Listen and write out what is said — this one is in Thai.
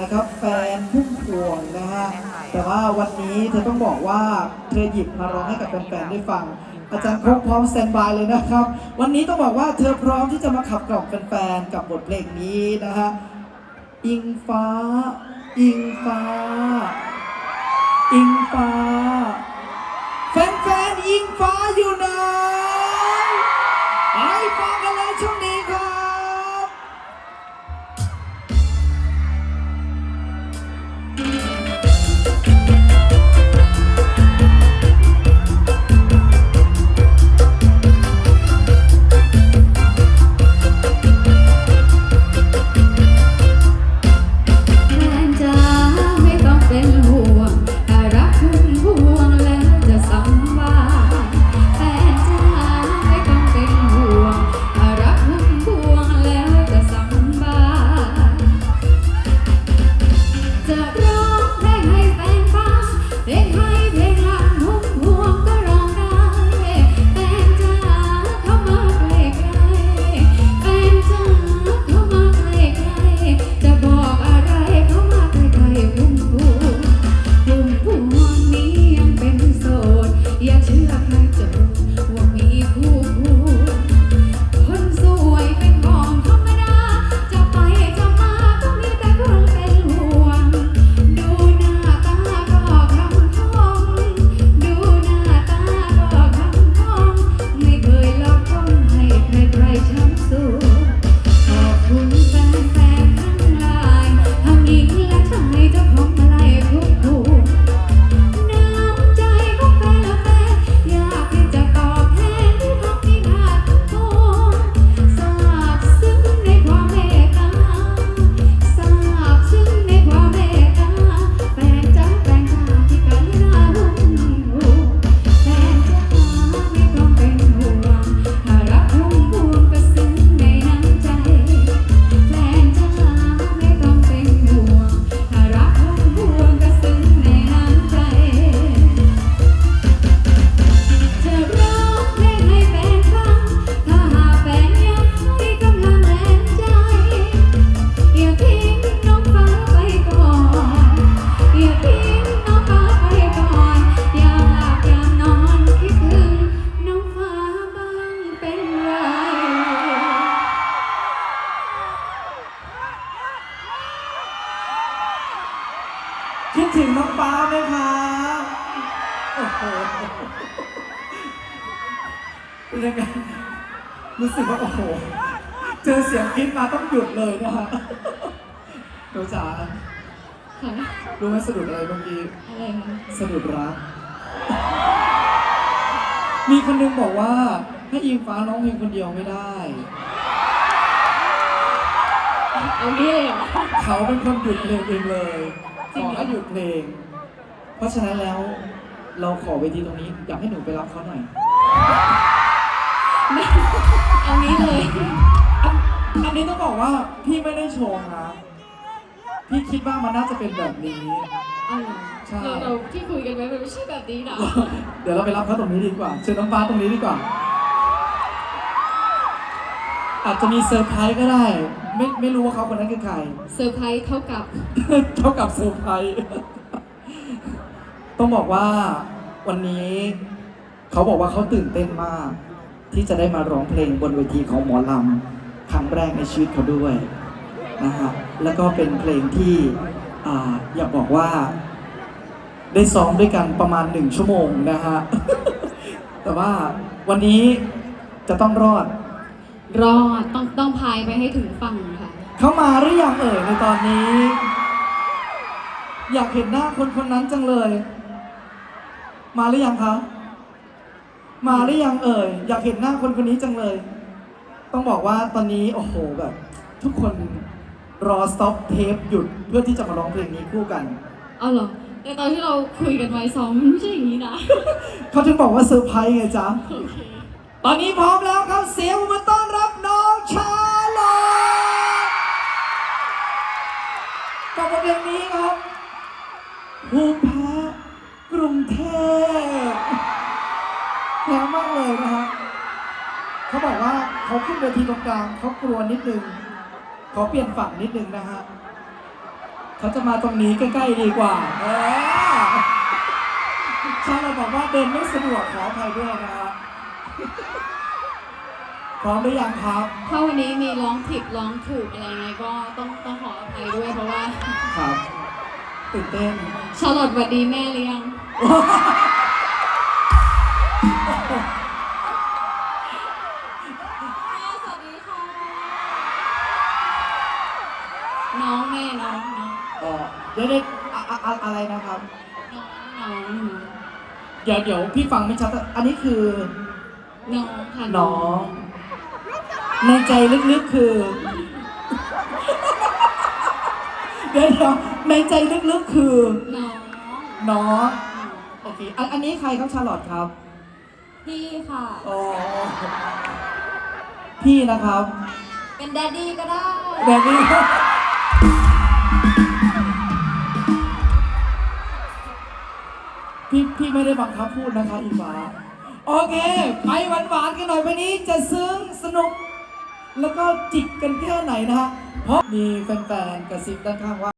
นะครับแฟนพุ่มพวงนะฮะแต่ว่าวันนี้เธอต้องบอกว่าเธอหยิบมาร้องให้กับแฟนๆได้ฟัง อาจารย์ครบพร้อมสแตนบายเลยนะครับ วันนี้ต้องบอกว่าเธอพร้อมที่จะมาขับกล่อมแฟนๆกับบทเพลงนี้นะฮะอิงฟ้า อิงฟ้า อิงฟ้า แฟนๆอิงฟ้าอยู่ไหนไปฟังกัน คิดถึงน้องฟ้าไหมครับโอ้โหเป็นยังไงรู้สึกว่าโอ้โห เจอเสียงกรี๊ดมาต้องหยุดเลยนะฮะหนูจ๋าค่ะรู้ไหมสะดุดอะไรเมื่อกี้ อะไรคะสะดุดรัก มีคนหนึงบอกว่าให้อิงฟ้าร้องเพลงคนเดียวไม่ได้ เอางี้เลยเหรอ เขาเป็นคนหยุดเพลงเองเลยจริ ของเหรอให้หยุดเพลง เพราะฉะนั้นแล้วเราขอเวทีตรงนี้อยากให้หนูไปรับเขาหน่อยไม่เอางี้เลย อันนี้ต้องบอกว่าพี่ไม่ได้ชงนะพี่คิดว่ามันน่าจะเป็นแบบนี้ เอาเหรอใช่ เราเราที่คุยกันไว้มันไม่ใช่แบบนี้นะเดี๋ยวเราไปรับเขาตรงนี้ดีกว่า เชิญน้องฟ้าตรงนี้ดีกว่า อาจจะมีเซอร์ไพรส์ก็ได้ ไม่ไม่รู้ว่าเขาคนนั้นคือใคร เซอร์ไพรส์เท่ากับเท่ากับเซอร์ไพรส์ต้องบอกว่าวันนี้เขาบอกว่าเขาตื่นเต้นมาก ที่จะได้มาร้องเพลงบนเวทีของหมอลำครั้งแรกในชีวิตเขาด้วยนะฮะแล้วก็เป็นเพลงที่อ่าอยากบอกว่า ได้ซ้อมด้วยกันประมาณหนึ่งชั่วโมงนะฮะแต่ว่าวันนี้จะต้องรอด รอดต้องต้องพายไปให้ถึงฝั่งค่ะ เขามาหรือยังเอ่ยในตอนนี้ อยากเห็นหน้าคนคนนั้นจังเลย มาหรือยังคะมาหรือยังเอ่ยอยากเห็นหน้าคนคนนี้จังเลย ต้องบอกว่าตอนนี้โอ้โหแบบ ทุกคนรอสต็อปเทปหยุดเพื่อที่จะมาร้องเพลงนี้คู่กันเอาเหรอแต่ตอนที่เราคุยกันไว้ซ้อมมันไม่ใช่อย่างนี้นะเขาถึงบอกว่าเซอร์ไพรส์ไงจ๊ะโอเคตอนนี้พร้อมแล้วครับเสียงมาต้อน รับน้องชาลอตกับบทเพลงนี้ครับภูพ้กรุงเทพแพ้มากเลยนะฮะเขาบอกว่าเขาขึ้นเวทีตรงกลางเขากลัวนิดนึงเขอเปลี่ยนฝั่งนิดนึงนะฮะเขาจะมาตรงนี้ใกล้ๆดีกว่าเออชาเราบอกว่าเดินไม่สะดวกขออภัยด้วยนะฮะ พร้อมหรือยังครับ ถ้าวันนี้มีร้องผิดร้องถูกอะไรไงก็ต้องต้องขออภัยด้วยเพราะว่าครับตื่นเต้นชาลอตหวัดดีแม่หรือยัง แม่สวัสดีค่ะ น้องแม่น้องน้องอ๋อเดี๋ยวเดี๋ยวอะอะอะอะไรนะครับ น้องน้องเดี๋ยวเดี๋ยวพี่ฟังไม่ชัดอะอันนี้คือน้องค่ะน้อง ในใจลึกๆคือ เดี๋ยวเดี๋ยวในใจลึกๆคือ น้องน้องโอเคอันอันนี้ใครครับชาลอตครับพี่ค่ะ อ๋อพี่นะครับ เป็นแดดดี้ก็ได้ แบบนี้พี่พี่ไม่ได้บังคับพูดนะคะอีฟ้าโอเค ไปหวานๆกันหน่อยวันนี้จะซึ้งสนุก แล้วก็จิกกันแค่ไหนนะฮะเพราะมีแฟนๆกระซิบด้านข้างว่า